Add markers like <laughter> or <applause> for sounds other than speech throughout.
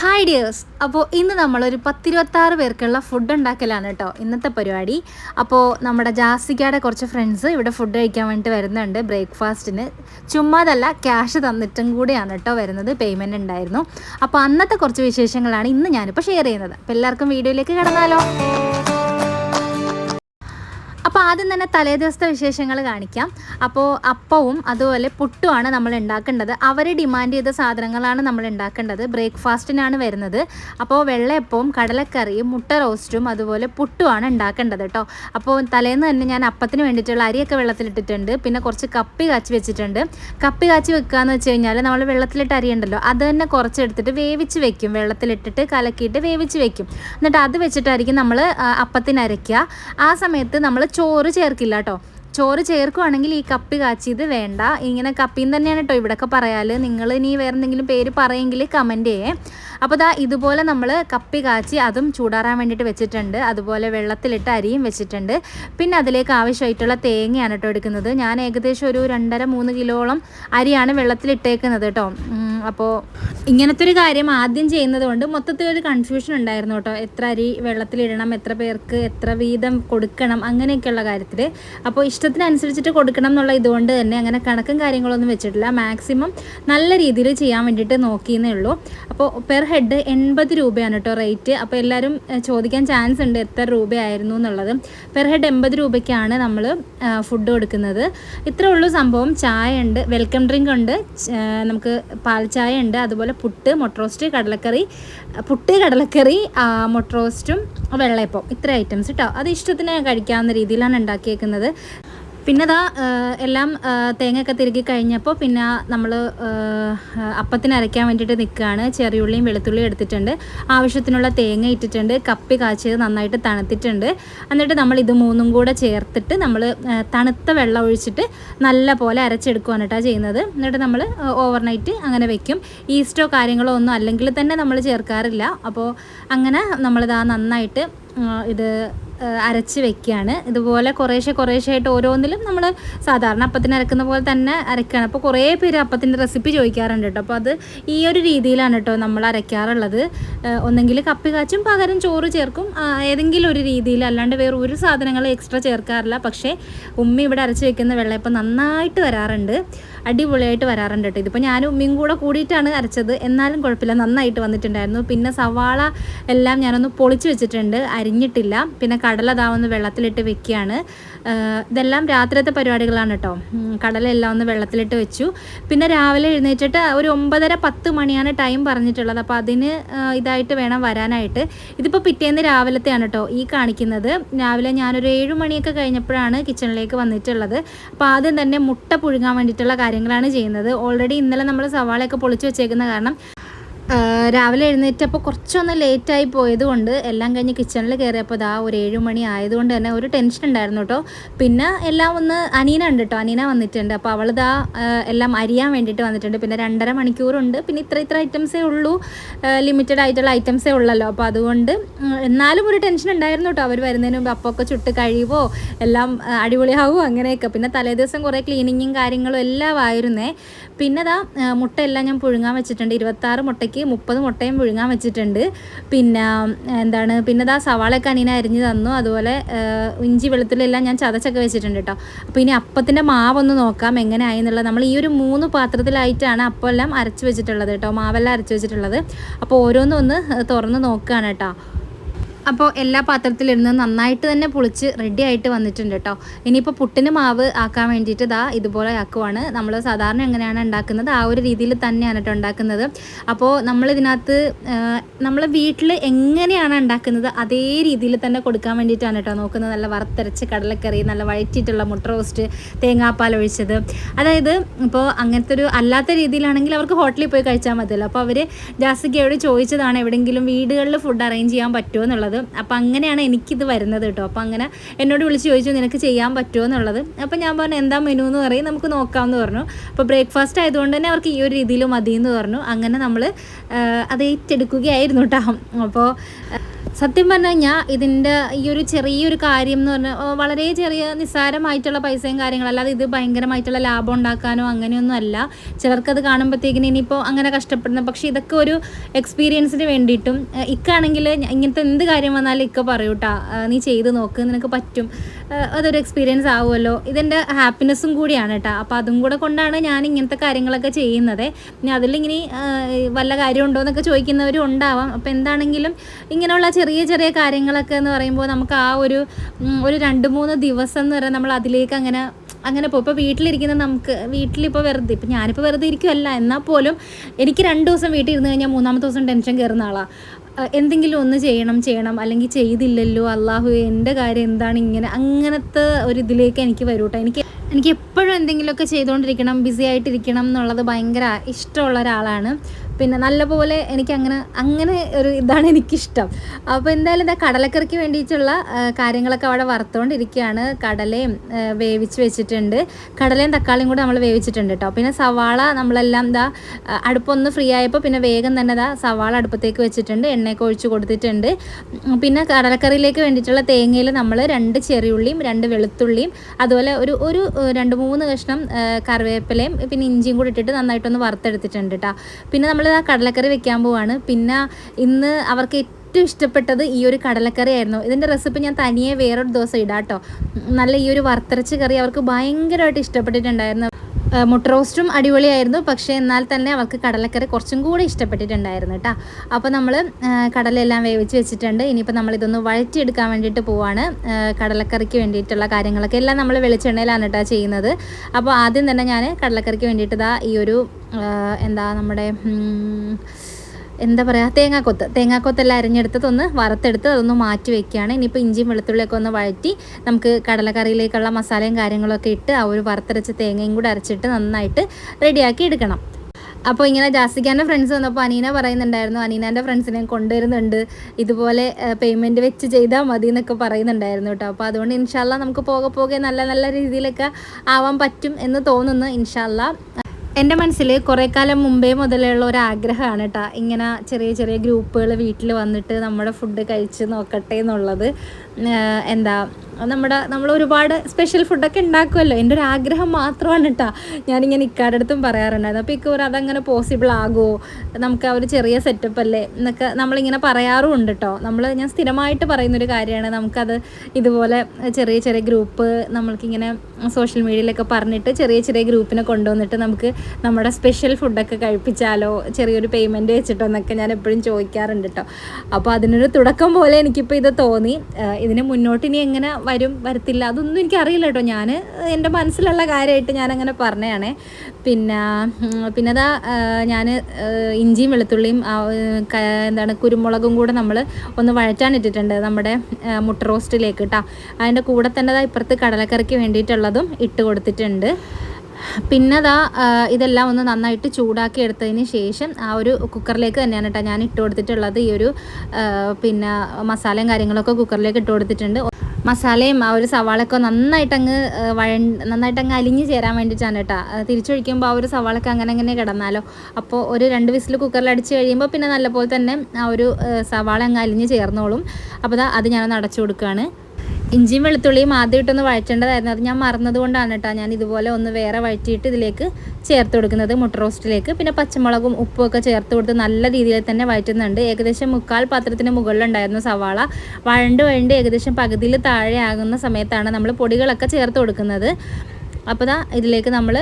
Hi dears അപ്പോൾ ഇന്ന് നമ്മളൊരു പത്തിരുപത്താറ് പേർക്കുള്ള ഫുഡ് ഉണ്ടാക്കലാണ് കേട്ടോ ഇന്നത്തെ പരിപാടി. അപ്പോൾ നമ്മുടെ ജാസിക്കയുടെ കുറച്ച് ഫ്രണ്ട്സ് ഇവിടെ ഫുഡ് കഴിക്കാൻ വേണ്ടിയിട്ട് വരുന്നുണ്ട് ബ്രേക്ക്ഫാസ്റ്റിന് ചുമ്മാതല്ല ക്യാഷ് തന്നിട്ടും കൂടിയാണ് കേട്ടോ വരുന്നത് പേയ്മെന്റ് ഉണ്ടായിരുന്നു. അപ്പോൾ അന്നത്തെ കുറച്ച് വിശേഷങ്ങളാണ് ഇന്ന് ഞാനിപ്പോൾ ഷെയർ ചെയ്യുന്നത്. അപ്പോൾ എല്ലാവർക്കും വീഡിയോയിലേക്ക് കിടന്നാലോ? അപ്പോൾ ആദ്യം തന്നെ തലേ ദിവസത്തെ വിശേഷങ്ങൾ കാണിക്കാം. അപ്പോൾ അപ്പവും അതുപോലെ പുട്ടുമാണ് നമ്മൾ ഉണ്ടാക്കേണ്ടത്. അവർ ഡിമാൻഡ് ചെയ്ത സാധനങ്ങളാണ് നമ്മൾ ഉണ്ടാക്കേണ്ടത്. ബ്രേക്ക്ഫാസ്റ്റിനാണ് വരുന്നത്. അപ്പോൾ വെള്ളയപ്പവും കടലക്കറിയും മുട്ട റോസ്റ്റും അതുപോലെ പുട്ടുമാണ് ഉണ്ടാക്കേണ്ടത് കേട്ടോ. അപ്പോൾ തലേന്ന് തന്നെ ഞാൻ അപ്പത്തിന് വേണ്ടിയിട്ടുള്ള അരിയൊക്കെ വെള്ളത്തിലിട്ടിട്ടുണ്ട്. പിന്നെ കുറച്ച് കപ്പി കാച്ചി വെച്ചിട്ടുണ്ട്. കപ്പി കാച്ചി വെക്കുക എന്ന് വെച്ച് കഴിഞ്ഞാൽ നമ്മൾ വെള്ളത്തിലിട്ട് അരി ഉണ്ടല്ലോ അത് തന്നെ കുറച്ചെടുത്തിട്ട് വേവിച്ച് വെക്കും. വെള്ളത്തിലിട്ടിട്ട് കലക്കിയിട്ട് വേവിച്ച് വെക്കും. എന്നിട്ട് അത് വെച്ചിട്ടായിരിക്കും നമ്മൾ അപ്പത്തിന് അരയ്ക്കുക. ആ സമയത്ത് നമ്മൾ ചോറ് ചേർക്കില്ല കേട്ടോ ചോറ് ചേർക്കുവാണെങ്കിൽ ഈ കപ്പി കാച്ചിയത് വേണ്ട. ഇങ്ങനെ കപ്പിന്ന് തന്നെയാണ് കേട്ടോ ഇവിടെയൊക്കെ പറയാൽ. നിങ്ങൾ ഇനി വേറെ എന്തെങ്കിലും പേര് പറയെങ്കിൽ കമന്റ് ചെയ്യേ. അപ്പോൾ ദാ ഇതുപോലെ നമ്മൾ കപ്പി കാച്ചി അതും ചൂടാറാൻ വേണ്ടിയിട്ട് വെച്ചിട്ടുണ്ട്. അതുപോലെ വെള്ളത്തിലിട്ട് അരിയും വെച്ചിട്ടുണ്ട്. പിന്നെ അതിലേക്ക് ആവശ്യമായിട്ടുള്ള തേങ്ങയാണ് കേട്ടോ എടുക്കുന്നത്. ഞാൻ ഏകദേശം ഒരു രണ്ടര മൂന്ന് കിലോളം അരിയാണ് വെള്ളത്തിലിട്ടേക്കുന്നത് കേട്ടോ. അപ്പോൾ ഇങ്ങനത്തെ ഒരു കാര്യം ആദ്യം ചെയ്യുന്നത് കൊണ്ട് മൊത്തത്തിൽ ഒരു കൺഫ്യൂഷൻ ഉണ്ടായിരുന്നു കേട്ടോ. എത്ര അരി വെള്ളത്തിലിടണം എത്ര പേർക്ക് എത്ര വീതം കൊടുക്കണം അങ്ങനെയൊക്കെയുള്ള കാര്യത്തിൽ അപ്പോൾ ഇഷ്ടത്തിനനുസരിച്ചിട്ട് കൊടുക്കണം എന്നുള്ള ഇതുകൊണ്ട് തന്നെ അങ്ങനെ കണക്കും കാര്യങ്ങളൊന്നും വെച്ചിട്ടില്ല. മാക്സിമം നല്ല രീതിയിൽ ചെയ്യാൻ വേണ്ടിയിട്ട് നോക്കിയെന്നേ ഉള്ളൂ. അപ്പോൾ പെർ ഹെഡ് എൺപത് രൂപയാണ് കേട്ടോ റേറ്റ് അപ്പോൾ എല്ലാവരും ചോദിക്കാൻ ചാൻസ് ഉണ്ട് എത്ര രൂപയായിരുന്നു എന്നുള്ളത്. പെർ ഹെഡ് എൺപത് രൂപയ്ക്കാണ് നമ്മൾ ഫുഡ് കൊടുക്കുന്നത്. ഇത്രേ ഉള്ളൂ സംഭവം. ചായ ഉണ്ട് വെൽക്കം ഡ്രിങ്ക് ഉണ്ട്. നമുക്ക് പാൽ ചായ ഉണ്ട്. അതുപോലെ പുട്ട് മൊട്ടറോസ്റ്റ് കടലക്കറി. പുട്ട് കടലക്കറി മൊട്ടറോസ്റ്റും മുട്ട വെള്ളയപ്പം. ഇത്ര ഐറ്റംസ് കേട്ടോ അത് ഇഷ്ടത്തിന് കഴിക്കാവുന്ന രീതിയിലാണ് ഉണ്ടാക്കിയേക്കുന്നത്. പിന്നെ ദാ എല്ലാം തേങ്ങയൊക്കെ തിരുകി കഴിഞ്ഞപ്പോൾ പിന്നെ നമ്മൾ അപ്പത്തിന് അരയ്ക്കാൻ വേണ്ടിയിട്ട് നിൽക്കുകയാണ് ചെറിയുള്ളിയും വെളുത്തുള്ളിയും എടുത്തിട്ടുണ്ട്. ആവശ്യത്തിനുള്ള തേങ്ങ ഇട്ടിട്ടുണ്ട്. കപ്പി കാച്ചത് നന്നായിട്ട് തണുത്തിട്ടുണ്ട്. എന്നിട്ട് നമ്മൾ ഇത് മൂന്നും കൂടെ ചേർത്തിട്ട് നമ്മൾ തണുത്ത വെള്ളം ഒഴിച്ചിട്ട് നല്ല പോലെ അരച്ചെടുക്കുകയാണ് കേട്ടോ ചെയ്യുന്നത്. എന്നിട്ട് നമ്മൾ ഓവർനൈറ്റ് അങ്ങനെ വെക്കും. ഈസ്റ്റോ കാര്യങ്ങളോ ഒന്നും അല്ലെങ്കിൽ തന്നെ നമ്മൾ ചേർക്കാറില്ല. അപ്പോൾ അങ്ങനെ നമ്മളിതാ നന്നായിട്ട് ഇത് അരച്ച് വെക്കുകയാണ് ഇതുപോലെ കുറേശ്ശെ കുറേശ്ശെ ആയിട്ട് ഓരോന്നിലും നമ്മൾ സാധാരണ അപ്പത്തിന് അരക്കുന്ന പോലെ തന്നെ അരക്കുകയാണ് അപ്പോൾ കുറേ പേര് അപ്പത്തിന്റെ റെസിപ്പി ചോദിക്കാറുണ്ട് കേട്ടോ. അപ്പോൾ അത് ഈ ഒരു രീതിയിലാണ് കേട്ടോ നമ്മൾ അരയ്ക്കാറുള്ളത്. ഒന്നെങ്കിൽ കപ്പി കാച്ചും പകരം ചോറ് ചേർക്കും. ഏതെങ്കിലും ഒരു രീതിയിൽ അല്ലാണ്ട് വേറെ ഒരു സാധനങ്ങൾ എക്സ്ട്രാ ചേർക്കാറില്ല. പക്ഷേ ഉമ്മ ഇവിടെ അരച്ച് വെക്കുന്ന വെള്ളയപ്പം നന്നായിട്ട് വരാറുണ്ട്. അടിപൊളിയായിട്ട് വരാറുണ്ട് കേട്ടോ. ഇതിപ്പോൾ ഞാനും ഉമ്മയും കൂടെ കൂടിയിട്ടാണ് അരച്ചത്. എന്നാലും കുഴപ്പമില്ല. നന്നായിട്ട് വന്നിട്ടുണ്ടായിരുന്നു. പിന്നെ സവാള എല്ലാം ഞാനൊന്ന് പൊളിച്ച് വെച്ചിട്ടുണ്ട്. അരിഞ്ഞിട്ടില്ല. പിന്നെ കടല അതാവുന്ന വെള്ളത്തിലിട്ട് വെക്കുകയാണ്. ഇതെല്ലാം രാത്രിയത്തെ പരിപാടികളാണ് കേട്ടോ. കടലെല്ലാം ഒന്ന് വെള്ളത്തിലിട്ട് വെച്ചു. പിന്നെ രാവിലെ എഴുന്നേറ്റിട്ട് ഒരു ഒമ്പതര പത്ത് മണിയാണ് ടൈം പറഞ്ഞിട്ടുള്ളത്. അപ്പോൾ അതിന് ഇതായിട്ട് വേണം വരാനായിട്ട്. ഇതിപ്പോൾ പിറ്റേന്ന് രാവിലത്തെയാണ് കേട്ടോ ഈ കാണിക്കുന്നത്. രാവിലെ ഞാനൊരു ഏഴ് മണിയൊക്കെ കഴിഞ്ഞപ്പോഴാണ് കിച്ചണിലേക്ക് വന്നിട്ടുള്ളത്. അപ്പോൾ ആദ്യം തന്നെ മുട്ട പുഴുങ്ങാൻ വേണ്ടിയിട്ടുള്ള കാര്യങ്ങളാണ് ചെയ്യുന്നത്. ഓൾറെഡി ഇന്നലെ നമ്മൾ സവാളയൊക്കെ പൊളിച്ച് വെച്ചേക്കുന്ന കാരണം രാവിലെ എഴുന്നേറ്റപ്പോൾ കുറച്ചൊന്ന് ലേറ്റായി പോയത് കൊണ്ട് എല്ലാം കഴിഞ്ഞ് കിച്ചണിൽ കയറിയപ്പോൾ ഇതാ ഒരു ഏഴ് മണി ആയതുകൊണ്ട് തന്നെ ഒരു ടെൻഷൻ ഉണ്ടായിരുന്നു കേട്ടോ. പിന്നെ എല്ലാം ഒന്ന് അനീന ഉണ്ട് കേട്ടോ. അനീന വന്നിട്ടുണ്ട്. അപ്പോൾ അവൾ ദാ എല്ലാം അരിയാൻ വേണ്ടിയിട്ട് വന്നിട്ടുണ്ട്. പിന്നെ രണ്ടര മണിക്കൂറുണ്ട് പിന്നെ ഇത്ര ഇത്ര ഐറ്റംസേ ഉള്ളൂ. ലിമിറ്റഡ് ആയിട്ടുള്ള ഐറ്റംസേ ഉള്ളല്ലോ. അപ്പോൾ അതുകൊണ്ട് എന്നാലും ഒരു ടെൻഷൻ ഉണ്ടായിരുന്നു കേട്ടോ. അവർ വരുന്നതിന് മുമ്പ് അപ്പൊക്കെ ചുട്ട് കഴിയുമോ എല്ലാം അടിപൊളിയാവുമോ അങ്ങനെയൊക്കെ. പിന്നെ തലേദിവസം കുറേ ക്ലീനിങ്ങും കാര്യങ്ങളും എല്ലാം ആയിരുന്നേ. പിന്നെ ദാ മുട്ട എല്ലാം ഞാൻ പുഴുങ്ങാൻ വെച്ചിട്ടുണ്ട്. ഇരുപത്താറ് മുട്ടയ്ക്ക് മുപ്പത് മുട്ടയും പുഴുങ്ങാൻ വെച്ചിട്ടുണ്ട്. പിന്നെ എന്താണ് പിന്നെ ദാ സവാളയൊക്കെ അനീന അരിഞ്ഞ് തന്നു. അതുപോലെ ഇഞ്ചി വെളുത്തുള്ളിയെല്ലാം ഞാൻ ചതച്ചൊക്കെ വെച്ചിട്ടുണ്ട് കേട്ടോ അപ്പോൾ ഇനി അപ്പത്തിന്റെ മാവൊന്ന് നോക്കാം എങ്ങനെ ആയി എന്നുള്ളത്. നമ്മൾ ഈ ഒരു മൂന്ന് പാത്രത്തിലായിട്ടാണ് അപ്പം എല്ലാം അരച്ച് വെച്ചിട്ടുള്ളത് കേട്ടോ മാവെല്ലാം അരച്ച് വെച്ചിട്ടുള്ളത്. അപ്പോൾ ഓരോന്നും ഒന്ന് തുറന്ന് നോക്കുകയാണ് കേട്ടോ അപ്പോൾ എല്ലാ പാത്രത്തിലിരുന്ന് നന്നായിട്ട് തന്നെ പുളിച്ച് റെഡി ആയിട്ട് വന്നിട്ടുണ്ട് കേട്ടോ ഇനിയിപ്പോൾ പുട്ടിന് മാവ് ആക്കാൻ വേണ്ടിയിട്ട് ദാ ഇതുപോലെ ആക്കുവാണ്. നമ്മൾ സാധാരണ എങ്ങനെയാണ് ഉണ്ടാക്കുന്നത്? ആ ഒരു രീതിയിൽ തന്നെയാണ് കേട്ടോ ഉണ്ടാക്കുന്നത്. അപ്പോൾ നമ്മളിതിനകത്ത് നമ്മൾ വീട്ടിൽ എങ്ങനെയാണ് ഉണ്ടാക്കുന്നത്? അതേ രീതിയിൽ തന്നെ കൊടുക്കാൻ വേണ്ടിയിട്ടാണ് കേട്ടോ നോക്കുന്നത്. നല്ല വറുത്തരച്ച് കടലക്കറി നല്ല വഴറ്റിയിട്ടുള്ള മുട്ട റോസ്റ്റ് തേങ്ങാപ്പാൽ ഒഴിച്ചത്. അതായത് ഇപ്പോൾ അങ്ങനത്തെ ഒരു അല്ലാത്ത രീതിയിലാണെങ്കിൽ അവർക്ക് ഹോട്ടലിൽ പോയി കഴിച്ചാൽ മതിയല്ലോ. അപ്പോൾ അവർ ജാസിക്കയോട് ചോദിച്ചതാണ് എവിടെയെങ്കിലും വീടുകളിൽ ഫുഡ് അറേഞ്ച് ചെയ്യാൻ പറ്റുമോ എന്നുള്ളത് അപ്പോൾ അങ്ങനെയാണ് എനിക്കിത് വരുന്നത് കേട്ടോ. അപ്പം അങ്ങനെ എന്നോട് വിളിച്ച് ചോദിച്ചു നിനക്ക് ചെയ്യാൻ പറ്റുമോ എന്നുള്ളത്. അപ്പം ഞാൻ പറഞ്ഞു എന്താ മെനു? എന്ന് പറയും. നമുക്ക് നോക്കാമെന്ന് പറഞ്ഞു. അപ്പോൾ ബ്രേക്ക്ഫാസ്റ്റ് ആയതുകൊണ്ട് തന്നെ അവർക്ക് ഈ ഒരു രീതിയിൽ മതി എന്ന് പറഞ്ഞു. അങ്ങനെ നമ്മൾ അത് ഏറ്റെടുക്കുകയായിരുന്നു കേട്ടോ. അപ്പോൾ സത്യം പറഞ്ഞു കഴിഞ്ഞാൽ ഇതിന്റെ ഈ ഒരു ചെറിയൊരു കാര്യം എന്ന് പറഞ്ഞാൽ വളരെ ചെറിയ നിസ്സാരമായിട്ടുള്ള പൈസയും കാര്യങ്ങളും അല്ലാതെ ഇത് ഭയങ്കരമായിട്ടുള്ള ലാഭം ഉണ്ടാക്കാനോ അങ്ങനെയൊന്നും അല്ല. ചിലർക്കത് കാണുമ്പോഴത്തേക്കിന് ഇനിയിപ്പോൾ അങ്ങനെ കഷ്ടപ്പെടുന്നു പക്ഷേ ഇതൊക്കെ ഒരു എക്സ്പീരിയൻസിന് വേണ്ടിയിട്ടും ഇക്കാണെങ്കിൽ ഇങ്ങനത്തെ എന്ത് കാര്യം വന്നാലും ഇക്ക പറയൂട്ടാ നീ ചെയ്ത് നോക്ക് നിനക്ക് പറ്റും. അതൊരു എക്സ്പീരിയൻസ് ആവുമല്ലോ. ഇതെന്റെ ഹാപ്പിനെസ്സും കൂടിയാണ് കേട്ടോ അപ്പോൾ അതും കൂടെ കൊണ്ടാണ് ഞാൻ ഇങ്ങനത്തെ കാര്യങ്ങളൊക്കെ ചെയ്യുന്നത്. ഇനി അതിലിങ്ങനെ വല്ല കാര്യമുണ്ടോ എന്നൊക്കെ ചോദിക്കുന്നവരും ഉണ്ടാവാം. അപ്പോൾ എന്താണെങ്കിലും ഇങ്ങനെയുള്ള ചെറിയ ചെറിയ ചെറിയ കാര്യങ്ങളൊക്കെ എന്ന് പറയുമ്പോൾ നമുക്ക് ആ ഒരു ഒരു രണ്ട് മൂന്ന് ദിവസം എന്ന് പറയുന്നത് നമ്മൾ അതിലേക്ക് അങ്ങനെ അങ്ങനെ പോകും. ഇപ്പോൾ വീട്ടിലിരിക്കുന്ന നമുക്ക് വീട്ടിലിപ്പോൾ വെറുതെ ഇപ്പം ഞാനിപ്പോൾ വെറുതെ ഇരിക്കുമല്ല എന്നാൽ പോലും എനിക്ക് രണ്ട് ദിവസം വീട്ടിൽ ഇരുന്ന് കഴിഞ്ഞാൽ മൂന്നാമത്തെ ദിവസം ടെൻഷൻ കയറുന്ന ആളാണ് എന്തെങ്കിലും ഒന്ന് ചെയ്യണം ചെയ്യണം. അല്ലെങ്കിൽ ചെയ്തില്ലല്ലോ അള്ളാഹു എന്റെ കാര്യം എന്താണ് ഇങ്ങനെ അങ്ങനത്തെ ഒരു ഇതിലേക്ക് എനിക്ക് വരൂ കേട്ടോ എനിക്ക് എനിക്ക് എപ്പോഴും എന്തെങ്കിലുമൊക്കെ ചെയ്തുകൊണ്ടിരിക്കണം ബിസി ആയിട്ടിരിക്കണം എന്നുള്ളത് ഭയങ്കര ഇഷ്ടമുള്ള ഒരാളാണ്. പിന്നെ നല്ലപോലെ എനിക്ക് അങ്ങനെ അങ്ങനെ ഒരു ഇതാണ് എനിക്കിഷ്ടം. അപ്പോൾ എന്തായാലും ഇതാ കടലക്കറിക്ക് വേണ്ടിയിട്ടുള്ള കാര്യങ്ങളൊക്കെ അവിടെ വറുത്തുകൊണ്ടിരിക്കുകയാണ് കടലയും വേവിച്ച് വെച്ചിട്ടുണ്ട്. കടലയും തക്കാളിയും കൂടെ നമ്മൾ വേവിച്ചിട്ടുണ്ട് കേട്ടോ പിന്നെ സവാള നമ്മളെല്ലാം ആ, അടുപ്പൊന്ന് ഫ്രീ ആയപ്പോൾ പിന്നെ വേഗം തന്നെ ഇതാ സവാള അടുപ്പത്തേക്ക് വെച്ചിട്ടുണ്ട്. എണ്ണയൊക്കെ ഒഴിച്ച് കൊടുത്തിട്ടുണ്ട്. പിന്നെ കടലക്കറിയിലേക്ക് വേണ്ടിയിട്ടുള്ള തേങ്ങയിൽ നമ്മൾ രണ്ട് ചെറിയുള്ളിയും രണ്ട് വെളുത്തുള്ളിയും അതുപോലെ ഒരു ഒരു രണ്ട് മൂന്ന് കഷ്ണം കറിവേപ്പിലയും പിന്നെ ഇഞ്ചിയും കൂടി ഇട്ടിട്ട് നന്നായിട്ടൊന്ന് വറുത്തെടുത്തിട്ടുണ്ട് കേട്ടോ പിന്നെ നമ്മൾ ആ കടലക്കറി വെക്കാൻ പോവാണ്. പിന്നെ ഇന്ന് അവർക്ക് ഏറ്റവും ഇഷ്ടപ്പെട്ടത് ഈ ഒരു കടലക്കറി ആയിരുന്നു. ഇതിന്റെ റെസിപ്പി ഞാൻ തനിയെ വേറൊരു ദിവസം ഇടാം കേട്ടോ നല്ല ഈ ഒരു വറുത്തരച്ച് കറി അവർക്ക് ഭയങ്കരമായിട്ട് ഇഷ്ടപ്പെട്ടിട്ടുണ്ടായിരുന്നു. മുട്ട റോസ്റ്റും അടിപൊളിയായിരുന്നു. പക്ഷേ എന്നാൽ തന്നെ അവൾക്ക് കടലക്കറി കുറച്ചും കൂടി ഇഷ്ടപ്പെട്ടിട്ടുണ്ടായിരുന്നു കേട്ടോ അപ്പോൾ നമ്മൾ കടലെല്ലാം വേവിച്ച് വെച്ചിട്ടുണ്ട്. ഇനിയിപ്പോൾ നമ്മളിതൊന്ന് വഴറ്റിയെടുക്കാൻ വേണ്ടിയിട്ട് പോവാണ്. കടലക്കറിക്ക് വേണ്ടിയിട്ടുള്ള കാര്യങ്ങളൊക്കെ എല്ലാം നമ്മൾ വെളിച്ചെണ്ണയിലാണ് കേട്ടോ ചെയ്യുന്നത്. അപ്പോൾ ആദ്യം തന്നെ ഞാൻ കടലക്കറിക്ക് വേണ്ടിയിട്ട് ഈ ഒരു എന്താ നമ്മുടെ എന്താ പറയുക തേങ്ങാക്കൊത്ത്. തേങ്ങാക്കൊത്തെല്ലാം അരിഞ്ഞെടുത്തതൊന്ന് വറുത്തെടുത്ത് അതൊന്ന് മാറ്റി വെക്കുകയാണ്. ഇനിയിപ്പോൾ ഇഞ്ചിയും വെളുത്തുള്ളിയൊക്കെ ഒന്ന് വഴറ്റി നമുക്ക് കടലക്കറിയിലേക്കുള്ള മസാലയും കാര്യങ്ങളൊക്കെ ഇട്ട് ആ ഒരു വറുത്തരച്ച തേങ്ങയും കൂടെ അരച്ചിട്ട് നന്നായിട്ട് റെഡിയാക്കി എടുക്കണം. അപ്പോൾ ഇങ്ങനെ ജാസിക്കാന്റെ ഫ്രണ്ട്സ് വന്നപ്പോൾ അനീന പറയുന്നുണ്ടായിരുന്നു. അനീനാന്റെ ഫ്രണ്ട്സിനെ കൊണ്ടുവരുന്നുണ്ട്. ഇതുപോലെ പേയ്മെന്റ് വെച്ച് ചെയ്താൽ മതി എന്നൊക്കെ പറയുന്നുണ്ടായിരുന്നു കേട്ടോ. അപ്പോൾ അതുകൊണ്ട് ഇൻഷാല്ല നമുക്ക് പോകെ പോകെ നല്ല നല്ല രീതിയിലൊക്കെ ആവാൻ പറ്റും എന്ന് തോന്നുന്നു ഇൻഷാല്ല എന്റെ മനസ്സിൽ കുറേ കാലം മുമ്പേ മുതലുള്ള ഒരു ആഗ്രഹമാണ് കേട്ടോ ഇങ്ങനെ ചെറിയ ചെറിയ ഗ്രൂപ്പുകൾ വീട്ടിൽ വന്നിട്ട് നമ്മുടെ ഫുഡ് കഴിച്ച് നോക്കട്ടെ എന്നുള്ളത്. എന്താ നമ്മുടെ നമ്മൾ ഒരുപാട് സ്പെഷ്യൽ ഫുഡൊക്കെ ഉണ്ടാക്കുമല്ലോ എന്റെ ഒരു ആഗ്രഹം മാത്രമാണ് കേട്ടോ ഞാനിങ്ങനെ ഇക്കാരുടെ അടുത്തും പറയാറുണ്ടായിരുന്നു. അപ്പോൾ ഇക്കൂർ അതങ്ങനെ പോസിബിൾ ആകുമോ നമുക്ക് ആ ഒരു ചെറിയ സെറ്റപ്പ് അല്ലേ? എന്നൊക്കെ നമ്മളിങ്ങനെ പറയാറുമുണ്ട് കേട്ടോ നമ്മൾ ഞാൻ സ്ഥിരമായിട്ട് പറയുന്നൊരു കാര്യമാണ്. നമുക്കത് ഇതുപോലെ ചെറിയ ചെറിയ ഗ്രൂപ്പ് നമ്മൾക്കിങ്ങനെ സോഷ്യൽ മീഡിയയിലൊക്കെ പറഞ്ഞിട്ട് ചെറിയ ചെറിയ ഗ്രൂപ്പിനെ കൊണ്ടുവന്നിട്ട് നമുക്ക് നമ്മുടെ സ്പെഷ്യൽ ഫുഡൊക്കെ കഴിപ്പിച്ചാലോ? ചെറിയൊരു പേയ്മെന്റ് വെച്ചിട്ടോ? എന്നൊക്കെ ഞാൻ എപ്പോഴും ചോദിക്കാറുണ്ട് കേട്ടോ അപ്പോൾ അതിനൊരു തുടക്കം പോലെ എനിക്കിപ്പോൾ ഇത് തോന്നി. ഇതിന് മുന്നോട്ട് ഇനി എങ്ങനെ വരും വരത്തില്ല അതൊന്നും എനിക്കറിയില്ല കേട്ടോ. ഞാൻ എന്റെ മനസ്സിലുള്ള കാര്യമായിട്ട് ഞാനങ്ങനെ പറഞ്ഞതാണേ. പിന്നെ പിന്നെ അതാ ഞാൻ ഇഞ്ചിയും വെളുത്തുള്ളിയും എന്താണ് കുരുമുളകും കൂടെ നമ്മൾ ഒന്ന് വഴറ്റാനിട്ടിട്ടുണ്ട് നമ്മുടെ മുട്ട റോസ്റ്റിലേക്ക് കേട്ടോ അതിന്റെ കൂടെ തന്നെ ഇപ്പുറത്ത് കടലക്കറിക്ക് വേണ്ടിയിട്ടുള്ളതും ഇട്ട് കൊടുത്തിട്ടുണ്ട്. പിന്നെ അതാ ഇതെല്ലാം ഒന്ന് നന്നായിട്ട് ചൂടാക്കി എടുത്തതിന് ശേഷം ആ ഒരു കുക്കറിലേക്ക് തന്നെയാണ് കേട്ടോ ഞാൻ ഇട്ട് കൊടുത്തിട്ടുള്ളത്. ഈ ഒരു പിന്നെ മസാലയും കാര്യങ്ങളൊക്കെ കുക്കറിലേക്ക് ഇട്ട് കൊടുത്തിട്ടുണ്ട്. മസാലയും ആ ഒരു സവാളയൊക്കെ നന്നായിട്ടങ്ങ് വഴ നന്നായിട്ടങ്ങ് അലിഞ്ഞ് ചേരാൻ വേണ്ടിയിട്ടാണ് കേട്ടോ തിരിച്ചൊഴിക്കുമ്പോൾ ആ ഒരു സവാളൊക്കെ അങ്ങനെ അങ്ങനെ കിടന്നാലോ. അപ്പോൾ ഒരു രണ്ട് വിസിൽ കുക്കറിൽ അടിച്ച് കഴിയുമ്പോൾ പിന്നെ നല്ലപോലെ തന്നെ ആ ഒരു സവാള അങ്ങ് അലിഞ്ഞ് ചേർന്നോളും. അപ്പോൾ ദാ അത് ഞാനൊന്ന് അടച്ചു കൊടുക്കുകയാണ് ഇഞ്ചിയും വെളുത്തുള്ളിയും ആദ്യം ഇട്ടൊന്ന് വഴറ്റേണ്ടതായിരുന്നു. അത് ഞാൻ മറന്നത് കൊണ്ടാണ് കേട്ടോ ഞാൻ ഇതുപോലെ ഒന്ന് വേറെ വഴറ്റിയിട്ട് ഇതിലേക്ക് ചേർത്ത് കൊടുക്കുന്നത് മുട്ട റോസ്റ്റിലേക്ക്. പിന്നെ പച്ചമുളകും ഉപ്പും ഒക്കെ ചേർത്ത് കൊടുത്ത് നല്ല രീതിയിൽ തന്നെ വഴറ്റുന്നുണ്ട്. ഏകദേശം മുക്കാൽ പാത്രത്തിന് മുകളിലുണ്ടായിരുന്നു സവാള വഴണ്ട് വഴണ്ട് ഏകദേശം പകുതിയിൽ താഴെ ആകുന്ന സമയത്താണ് നമ്മൾ പൊടികളൊക്കെ ചേർത്ത് കൊടുക്കുന്നത്. അപ്പോൾ ദാ ഇതിലേക്ക് നമ്മൾ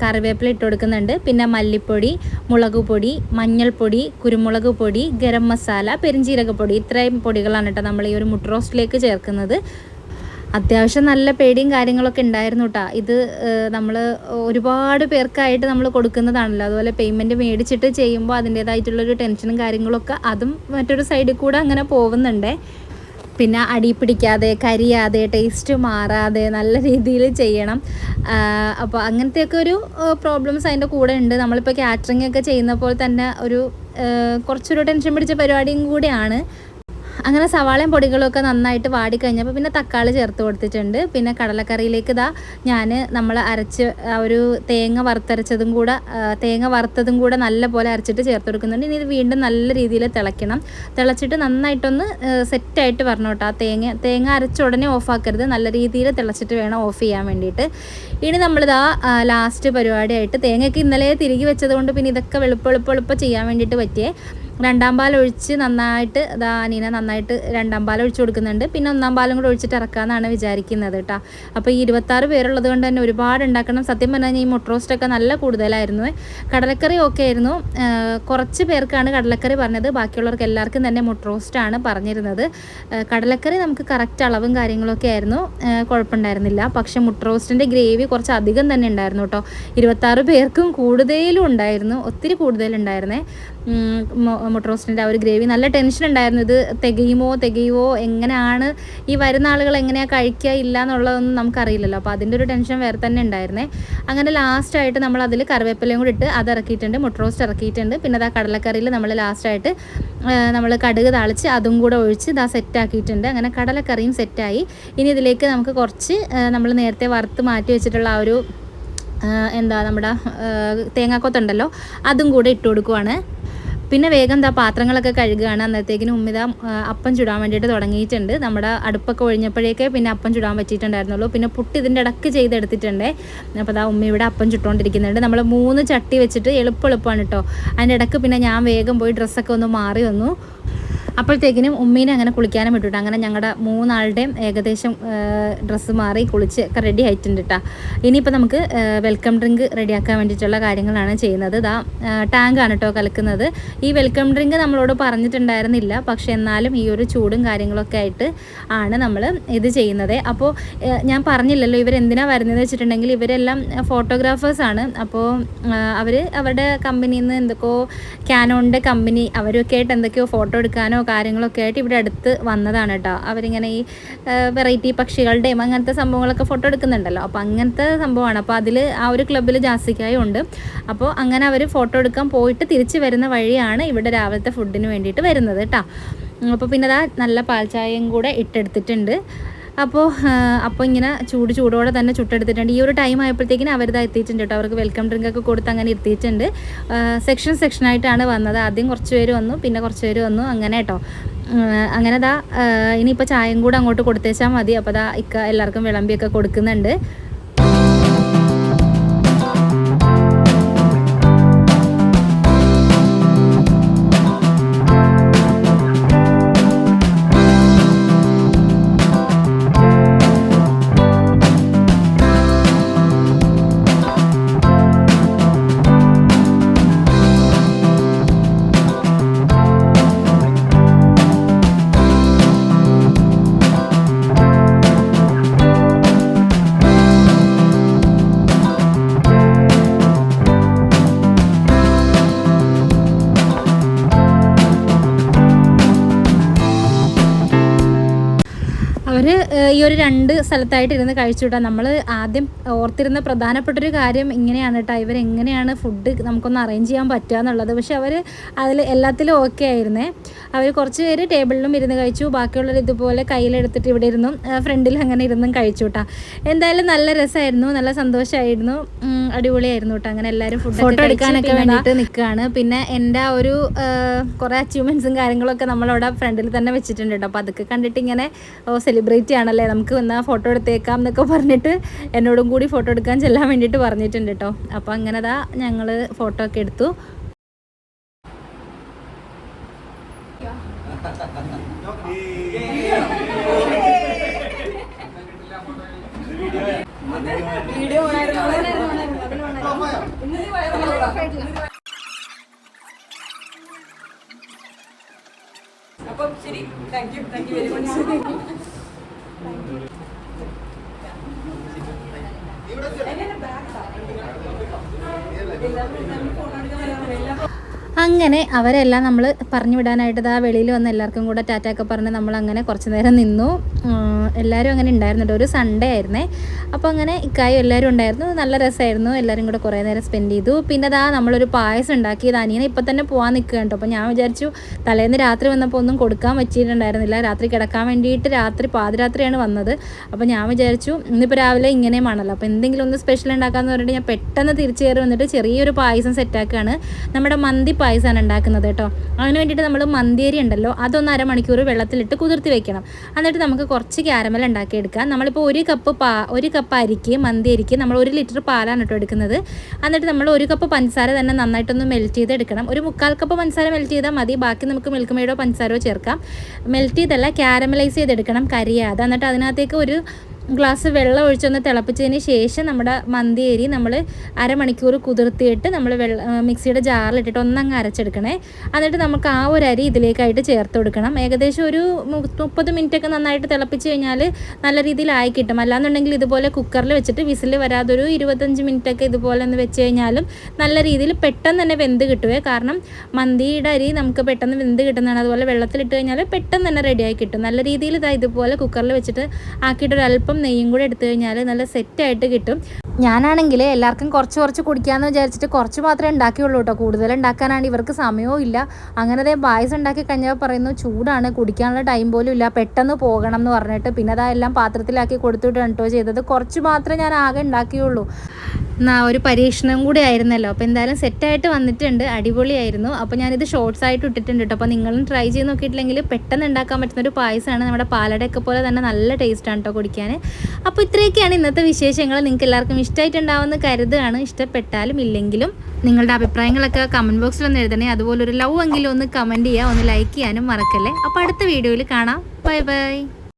കറിവേപ്പില ഇട്ട് കൊടുക്കുന്നുണ്ട്. പിന്നെ മല്ലിപ്പൊടി മുളക് പൊടി മഞ്ഞൾപ്പൊടി കുരുമുളക് പൊടി ഗരം മസാല പെരിഞ്ചീരകപ്പൊടി. ഇത്രയും പൊടികളാണ് കേട്ടോ നമ്മൾ ഈ ഒരു മുട്ട റോസ്റ്റിലേക്ക് ചേർക്കുന്നത്. അത്യാവശ്യം നല്ല പേടിയും കാര്യങ്ങളൊക്കെ ഉണ്ടായിരുന്നു കേട്ടോ ഇത് നമ്മൾ ഒരുപാട് പേർക്കായിട്ട് നമ്മൾ കൊടുക്കുന്നതാണല്ലോ. അതുപോലെ പേയ്മെന്റ് മേടിച്ചിട്ട് ചെയ്യുമ്പോൾ അതിന്റേതായിട്ടുള്ളൊരു ടെൻഷനും കാര്യങ്ങളൊക്കെ അതും മറ്റൊരു സൈഡിൽ കൂടെ അങ്ങനെ പോകുന്നുണ്ടേ. പിന്നെ അടി പിടിക്കാതെ കരിയാതെ ടേസ്റ്റ് മാറാതെ നല്ല രീതിയിൽ ചെയ്യണം. അപ്പോൾ അങ്ങനത്തെയൊക്കെ ഒരു പ്രോബ്ലംസ് അതിന്റെ കൂടെ ഉണ്ട്. നമ്മളിപ്പോൾ കാറ്ററിംഗ് ഒക്കെ ചെയ്യുന്ന പോലെ തന്നെ ഒരു കുറച്ചൊരു ടെൻഷൻ പിടിച്ച പരിപാടിയും കൂടിയാണ്. അങ്ങനെ സവാളയും പൊടികളൊക്കെ നന്നായിട്ട് വാടി കഴിഞ്ഞപ്പോൾ പിന്നെ തക്കാളി ചേർത്ത് കൊടുത്തിട്ടുണ്ട്. പിന്നെ കടലക്കറിയിലേക്ക് ഇതാ ഞാൻ നമ്മൾ അരച്ച് ഒരു തേങ്ങ വറുത്തരച്ചതും കൂടെ തേങ്ങ വറുത്തതും കൂടെ നല്ല പോലെ അരച്ചിട്ട് ചേർത്ത് കൊടുക്കുന്നുണ്ട്. ഇനി ഇത് വീണ്ടും നല്ല രീതിയിൽ തിളയ്ക്കണം. തിളച്ചിട്ട് നന്നായിട്ടൊന്ന് സെറ്റായിട്ട് വരണം കേട്ടോ ആ തേങ്ങ. തേങ്ങ അരച്ച ഉടനെ ഓഫാക്കരുത് നല്ല രീതിയിൽ തിളച്ചിട്ട് വേണം ഓഫ് ചെയ്യാൻ വേണ്ടിയിട്ട്. ഇനി നമ്മളിതാ ലാസ്റ്റ് പരിപാടിയായിട്ട് തേങ്ങയ്ക്ക് ഇന്നലെ തിരികെ വെച്ചതുകൊണ്ട് പിന്നെ ഇതൊക്കെ എളുപ്പം എളുപ്പം ചെയ്യാൻ വേണ്ടിയിട്ട് പറ്റിയേ. രണ്ടാം പാൽ ഒഴിച്ച് നന്നായിട്ട് ഇതാ അനീന നന്നായിട്ട് രണ്ടാം പാൽ ഒഴിച്ച് കൊടുക്കുന്നുണ്ട്. പിന്നെ ഒന്നാം പാലും കൂടെ ഒഴിച്ചിട്ട് ഇറക്കാമെന്നാണ് വിചാരിക്കുന്നത് കേട്ടോ. അപ്പോൾ ഈ ഇരുപത്താറ് പേരുള്ളത് കൊണ്ട് തന്നെ ഒരുപാട് ഉണ്ടാക്കണം. സത്യം പറഞ്ഞാൽ ഈ മുട്ട റോസ്റ്റൊക്കെ നല്ല കൂടുതലായിരുന്നു. കടലക്കറി ഓക്കെ ആയിരുന്നു. കുറച്ച് പേർക്കാണ് കടലക്കറി പറഞ്ഞത്. ബാക്കിയുള്ളവർക്ക് എല്ലാവർക്കും തന്നെ മുട്ട റോസ്റ്റാണ് പറഞ്ഞിരുന്നത്. കടലക്കറി നമുക്ക് കറക്റ്റ് അളവും കാര്യങ്ങളൊക്കെ ആയിരുന്നു. കുഴപ്പമുണ്ടായിരുന്നില്ല. പക്ഷെ മുട്ട റോസ്റ്റിന്റെ ഗ്രേവി കുറച്ച് അധികം തന്നെ ഉണ്ടായിരുന്നു കേട്ടോ. ഇരുപത്താറ് പേർക്കും കൂടുതലും ഉണ്ടായിരുന്നു. ഒത്തിരി കൂടുതലുണ്ടായിരുന്നേ. മുട്ട റോസ്റ്റിന്റെ ആ ഒരു ഗ്രേവി. നല്ല ടെൻഷൻ ഉണ്ടായിരുന്നു. ഇത് തികയുമോ തികയുമോ എങ്ങനെയാണ് ഈ വരുന്ന ആളുകൾ എങ്ങനെയാണ് കഴിക്കുക ഇല്ല എന്നുള്ളതൊന്നും നമുക്കറിയില്ലല്ലോ. അപ്പോൾ അതിന്റെ ഒരു ടെൻഷൻ വേറെ തന്നെ ഉണ്ടായിരുന്നേ. അങ്ങനെ ലാസ്റ്റായിട്ട് നമ്മൾ അതിൽ കറിവേപ്പിലയും കൂടി ഇട്ട് അത് ഇറക്കിയിട്ടുണ്ട്. മുട്ട റോസ്റ്റ് ഇറക്കിയിട്ടുണ്ട്. പിന്നെ അതാ കടലക്കറിയിൽ നമ്മൾ ലാസ്റ്റായിട്ട് നമ്മൾ കടുക് താളിച്ച് അതും കൂടെ ഒഴിച്ച് ഇതാ സെറ്റാക്കിയിട്ടുണ്ട് അങ്ങനെ കടലക്കറിയും സെറ്റായി ഇനി ഇതിലേക്ക് നമുക്ക് കുറച്ച് നമ്മൾ നേരത്തെ വറുത്ത് മാറ്റി വെച്ചിട്ടുള്ള ആ ഒരു എന്താ നമ്മുടെ ആ, തേങ്ങാക്കൊത്തുണ്ടല്ലോ അതും കൂടെ ഇട്ട് കൊടുക്കുവാണ്. പിന്നെ വേഗം എന്താ പാത്രങ്ങളൊക്കെ കഴുകുകയാണ് അന്നത്തേക്കിന് ഉമ്മിത അപ്പം ചുടാൻ വേണ്ടിയിട്ട് തുടങ്ങിയിട്ടുണ്ട്. നമ്മുടെ അടുപ്പൊക്കെ ഒഴിഞ്ഞപ്പോഴേക്കേ പിന്നെ അപ്പം ചുടാൻ പറ്റിയിട്ടുണ്ടായിരുന്നുള്ളൂ. പിന്നെ പുട്ട് ഇതിന്റെ ഇടയ്ക്ക് ചെയ്തെടുത്തിട്ടുണ്ട്. അപ്പോൾ അതാ ഉമ്മ ഇവിടെ അപ്പം ചുട്ടുകൊണ്ടിരിക്കുന്നുണ്ട് നമ്മൾ മൂന്ന് ചട്ടി വെച്ചിട്ട് എളുപ്പം എളുപ്പമാണ് കേട്ടോ അതിന്റെ ഇടയ്ക്ക് പിന്നെ ഞാൻ വേഗം പോയി ഡ്രസ്സൊക്കെ ഒന്ന് മാറി വന്നു. അപ്പോഴത്തേക്കിനും ഉമ്മീനെ അങ്ങനെ കുളിക്കാനും വിട്ടിട്ട് അങ്ങനെ ഞങ്ങളുടെ മൂന്നാളുടെയും ഏകദേശം ഡ്രസ്സ് മാറി കുളിച്ച് ഒക്കെ റെഡി ആയിട്ടുണ്ട് കേട്ടോ ഇനിയിപ്പോൾ നമുക്ക് വെൽക്കം ഡ്രിങ്ക് റെഡിയാക്കാൻ വേണ്ടിയിട്ടുള്ള കാര്യങ്ങളാണ് ചെയ്യുന്നത്. ഇതാ ടാങ്കാണ് കേട്ടോ കലക്കുന്നത്. ഈ വെൽക്കം ഡ്രിങ്ക് നമ്മളോട് പറഞ്ഞിട്ടുണ്ടായിരുന്നില്ല. പക്ഷെ എന്നാലും ഈ ഒരു ചൂടും കാര്യങ്ങളൊക്കെ ആയിട്ട് ആണ് നമ്മൾ ഇത് ചെയ്യുന്നത്. അപ്പോൾ ഞാൻ പറഞ്ഞില്ലല്ലോ ഇവരെന്തിനാണ് വരുന്നതെന്ന് വെച്ചിട്ടുണ്ടെങ്കിൽ ഇവരെല്ലാം ഫോട്ടോഗ്രാഫേഴ്സാണ് അപ്പോൾ അവർ അവരുടെ കമ്പനിയിൽ നിന്ന് എന്തൊക്കെയോ ക്യാനോണിന്റെ കമ്പനി അവരൊക്കെ ആയിട്ട് എന്തൊക്കെയോ ഫോട്ടോ എടുക്കാനോ കാര്യങ്ങളൊക്കെ ആയിട്ട് ഇവിടെ അടുത്ത് വന്നതാണ് കേട്ടോ. അവരിങ്ങനെ ഈ വെറൈറ്റി പക്ഷികളുടെയും അങ്ങനത്തെ സംഭവങ്ങളൊക്കെ ഫോട്ടോ എടുക്കുന്നുണ്ടല്ലോ. അപ്പോൾ അങ്ങനത്തെ സംഭവമാണ്. അപ്പോൾ അതിൽ ആ ഒരു ക്ലബ്ബിൽ ജാസിക്കായും ഉണ്ട്. അപ്പോൾ അങ്ങനെ അവർ ഫോട്ടോ എടുക്കാൻ പോയിട്ട് തിരിച്ച് വരുന്ന വഴിയാണ് ഇവിടെ രാവിലത്തെ ഫുഡിന് വേണ്ടിയിട്ട് വരുന്നത് കേട്ടോ. അപ്പോൾ പിന്നെ അതാ നല്ല പാൽച്ചായയും കൂടെ ഇട്ടെടുത്തിട്ടുണ്ട്. അപ്പോൾ അപ്പോൾ ഇങ്ങനെ ചൂട് ചൂടോടെ തന്നെ ചുട്ടെടുത്തിട്ടുണ്ട്. ഈ ഒരു ടൈം ആയപ്പോഴത്തേക്കിന് അവരിതാ എത്തിയിട്ടുണ്ട് കേട്ടോ. അവർക്ക് വെൽക്കം ഡ്രിങ്ക് ഒക്കെ കൊടുത്ത് അങ്ങനെ എത്തിയിട്ടുണ്ട്. സെക്ഷൻ സെക്ഷനായിട്ടാണ് വന്നത്. ആദ്യം കുറച്ച് പേര് വന്നു പിന്നെ കുറച്ച് പേര് വന്നു അങ്ങനെ കേട്ടോ. അങ്ങനെ ദാ ഇനിയിപ്പോൾ ചായയും കൂടെ അങ്ങോട്ട് കൊടുത്തേച്ചാൽ മതി. അപ്പോൾ ദാ ഇക്ക എല്ലാവർക്കും വിളമ്പിയൊക്കെ കൊടുക്കുന്നുണ്ട്. ഒരു രണ്ട് സ്ഥലത്തായിട്ട് ഇരുന്ന് കഴിച്ചു നമ്മൾ ആദ്യം ഓർത്തിരുന്ന പ്രധാനപ്പെട്ട ഒരു കാര്യം ഇങ്ങനെയാണ് കേട്ടോ ഇവരെങ്ങനെയാണ് ഫുഡ് നമുക്കൊന്ന് അറേഞ്ച് ചെയ്യാൻ പറ്റുക എന്നുള്ളത് പക്ഷെ അവർ അതിൽ എല്ലാത്തിലും ഓക്കെ ആയിരുന്നേ. അവർ കുറച്ച് പേര് ടേബിളിലും ഇരുന്ന് കഴിച്ചു. ബാക്കിയുള്ളവർ ഇതുപോലെ കയ്യിലെടുത്തിട്ട് ഇവിടെ ഇരുന്നു. ഫ്രണ്ടിൽ അങ്ങനെ ഇരുന്നും കഴിച്ചു കേട്ടോ എന്തായാലും നല്ല രസമായിരുന്നു. നല്ല സന്തോഷമായിരുന്നു. അടിപൊളിയായിരുന്നു കേട്ടോ അങ്ങനെ എല്ലാവരും ഫുഡ് ഫോട്ടോ എടുക്കാനൊക്കെ വേണ്ടിയിട്ട് നിൽക്കുകയാണ് പിന്നെ എന്റെ ആ ഒരു കുറേ അച്ചീവ്മെന്റ്സും കാര്യങ്ങളൊക്കെ നമ്മളവിടെ ഫ്രണ്ടിൽ തന്നെ വെച്ചിട്ടുണ്ട് കേട്ടോ അപ്പോൾ അതൊക്കെ കണ്ടിട്ട് ഇങ്ങനെ സെലിബ്രേറ്റ് ആണല്ലേ. നമുക്ക് എന്നാൽ ഫോട്ടോ എടുത്തേക്കാം എന്നൊക്കെ പറഞ്ഞിട്ട് എന്നോടും കൂടി ഫോട്ടോ എടുക്കാൻ ചെല്ലാൻ വേണ്ടിയിട്ട് പറഞ്ഞിട്ടുണ്ട് കേട്ടോ അപ്പോൾ അങ്ങനെ ദാ ഞങ്ങൾ ഫോട്ടോ ഒക്കെ എടുത്തു. <laughs> അപ്പം ശരി thank you thank you very much അങ്ങനെ അവരെല്ലാം നമ്മൾ പറഞ്ഞു വിടാനായിട്ട് ആ വെളിയിൽ വന്ന് എല്ലാവർക്കും കൂടെ ടാറ്റ ഒക്കെ പറഞ്ഞ് നമ്മൾ അങ്ങനെ കുറച്ച് നേരം നിന്നു. എല്ലാവരും അങ്ങനെ ഉണ്ടായിരുന്നു ഒരു സൺഡേ ആയിരുന്നേ. അപ്പോൾ അങ്ങനെ ഇക്കായും എല്ലാവരും ഉണ്ടായിരുന്നു. നല്ല രസമായിരുന്നു. എല്ലാവരും കൂടെ കുറേ നേരം സ്പെൻഡ് ചെയ്തു. പിന്നെ അതാ നമ്മളൊരു പായസം ഉണ്ടാക്കിയത് അനിയനെ ഇപ്പം തന്നെ പോകാൻ നിൽക്കുക കേട്ടോ അപ്പോൾ ഞാൻ വിചാരിച്ചു തലേന്ന് രാത്രി വന്നപ്പോൾ ഒന്നും കൊടുക്കാൻ പറ്റിയിട്ടുണ്ടായിരുന്നില്ല. രാത്രി കിടക്കാൻ വേണ്ടിയിട്ട് രാത്രി പാതിരാത്രിയാണ് വന്നത്. അപ്പോൾ ഞാൻ വിചാരിച്ചു ഇന്നിപ്പോൾ രാവിലെ ഇങ്ങനെയുമാണല്ലോ അപ്പോൾ എന്തെങ്കിലും ഒന്ന് സ്പെഷ്യൽ ഉണ്ടാക്കാമെന്ന് പറഞ്ഞിട്ട് ഞാൻ പെട്ടെന്ന് തിരിച്ചു കയറി വന്നിട്ട് ചെറിയൊരു പായസം സെറ്റാക്കുകയാണ് നമ്മുടെ മന്തി പായസമാണ് ഉണ്ടാക്കുന്നത് കേട്ടോ അതിന് വേണ്ടിയിട്ട് നമ്മൾ മന്തിയേരി ഉണ്ടല്ലോ അതൊന്ന് അരമണിക്കൂർ വെള്ളത്തിലിട്ട് കുതിർത്തി വെക്കണം. എന്നിട്ട് നമുക്ക് കുറച്ച് ക്യാരമൽ ഉണ്ടാക്കിയെടുക്കാം നമ്മളിപ്പോൾ ഒരു കപ്പ് പാ ഒരു കപ്പ് അരിക്ക് മന്തി അരിക്ക് നമ്മൾ ഒരു ലിറ്റർ പാലാണ് കേട്ടോ എടുക്കുന്നത്. എന്നിട്ട് നമ്മൾ ഒരു കപ്പ് പഞ്ചസാര തന്നെ നന്നായിട്ടൊന്ന് മെൽറ്റ് ചെയ്ത് എടുക്കണം ഒരു മുക്കാൽ കപ്പ് പഞ്ചസാര മെൽറ്റ് ചെയ്താൽ മതി. ബാക്കി നമുക്ക് മിൽക്ക് മെയ്ഡോ പഞ്ചസാരയോ ചേർക്കാം. മെൽറ്റ് ചെയ്തല്ല ക്യാരമലൈസ് ചെയ്തെടുക്കണം കരിയാതെ. എന്നിട്ട് അതിനകത്തേക്ക് ഒരു ഗ്ലാസ് വെള്ളം ഒഴിച്ചൊന്ന് തിളപ്പിച്ചതിന് ശേഷം നമ്മുടെ മന്തി അരി നമ്മൾ അരമണിക്കൂർ കുതിർത്തിയിട്ട് നമ്മൾ വെള്ള മിക്സിയുടെ ജാറിലിട്ടിട്ട് ഒന്നങ്ങ് അരച്ചെടുക്കണേ. എന്നിട്ട് നമുക്ക് ആ ഒരു അരി ഇതിലേക്കായിട്ട് ചേർത്ത് കൊടുക്കണം. ഏകദേശം ഒരു മുപ്പത് മിനിറ്റ് ഒക്കെ നന്നായിട്ട് തിളപ്പിച്ച് കഴിഞ്ഞാൽ നല്ല രീതിയിലായി കിട്ടും. അല്ലാന്നുണ്ടെങ്കിൽ ഇതുപോലെ കുക്കറിൽ വെച്ചിട്ട് വിസിൽ വരാതെ ഒരു ഇരുപത്തഞ്ച് മിനിറ്റ് ഒക്കെ ഇതുപോലെ ഒന്ന് വെച്ച് കഴിഞ്ഞാലും നല്ല രീതിയിൽ പെട്ടെന്ന് തന്നെ വെന്ത് കിട്ടുവേ. കാരണം മന്തിയുടെ അരി നമുക്ക് പെട്ടെന്ന് വെന്ത് കിട്ടുന്നതാണ്. അതുപോലെ വെള്ളത്തിലിട്ട് കഴിഞ്ഞാൽ പെട്ടെന്ന് തന്നെ റെഡിയായി കിട്ടും. നല്ല രീതിയിൽ ഇതാ ഇതുപോലെ കുക്കറിൽ വെച്ചിട്ട് ആക്കിയിട്ട് ഒരു അല്പം നെയ്യും കൂടെ എടുത്തു കഴിഞ്ഞാൽ നല്ല സെറ്റായിട്ട് കിട്ടും. ഞാനാണെങ്കിൽ എല്ലാവർക്കും കുറച്ച് കുറച്ച് കുടിക്കാമെന്ന് വിചാരിച്ചിട്ട് കുറച്ച് മാത്രമേ ഉണ്ടാക്കിയുള്ളൂ കേട്ടോ കൂടുതൽ ഉണ്ടാക്കാനാണ് ഇവർക്ക് സമയവും ഇല്ല. അങ്ങനെ ദേ പായസം ഉണ്ടാക്കി കഴിഞ്ഞാൽ പറയുന്നു ചൂടാണ് കുടിക്കാനുള്ള ടൈം പോലും ഇല്ല. പെട്ടെന്ന് പോകണം എന്ന് പറഞ്ഞിട്ട് പിന്നെ അതെല്ലാം പാത്രത്തിലാക്കി കൊടുത്തുവിട്ടാണ് കേട്ടോ ചെയ്തത്. കുറച്ച് മാത്രമേ ഞാൻ ആകെ ഉണ്ടാക്കിയുള്ളൂ. എന്നാ ഒരു പരീക്ഷണം കൂടി ആയിരുന്നല്ലോ. അപ്പോൾ എന്തായാലും സെറ്റായിട്ട് വന്നിട്ടുണ്ട്. അടിപൊളിയായിരുന്നു. അപ്പോൾ ഞാനിത് ഷോർട്സ് ആയിട്ട് ഇട്ടിട്ടുണ്ട് കേട്ടോ അപ്പോൾ നിങ്ങളും ട്രൈ ചെയ്ത് നോക്കിയിട്ടില്ലെങ്കിൽ പെട്ടെന്ന് ഉണ്ടാക്കാൻ പറ്റുന്ന ഒരു പായസമാണ്. നമ്മുടെ പാലടയൊക്കെ പോലെ തന്നെ നല്ല ടേസ്റ്റാണ് കേട്ടോ കുടിക്കാൻ. അപ്പോൾ ഇത്രയൊക്കെയാണ് ഇന്നത്തെ വിശേഷങ്ങൾ. നിങ്ങൾക്ക് എല്ലാവർക്കും ഇഷ്ടമായിട്ടുണ്ടാവുമെന്ന് കരുതുകയാണ്. ഇഷ്ടപ്പെട്ടാലും ഇല്ലെങ്കിലും നിങ്ങളുടെ അഭിപ്രായങ്ങളൊക്കെ കമന്റ് ബോക്സിൽ ഒന്ന് എഴുതണേ. അതുപോലെ ഒരു ലവ് എങ്കിലും ഒന്ന് കമന്റ് ചെയ്യുക ഒന്ന് ലൈക്ക് ചെയ്യാനും മറക്കല്ലേ. അപ്പോൾ അടുത്ത വീഡിയോയിൽ കാണാം. Bye bye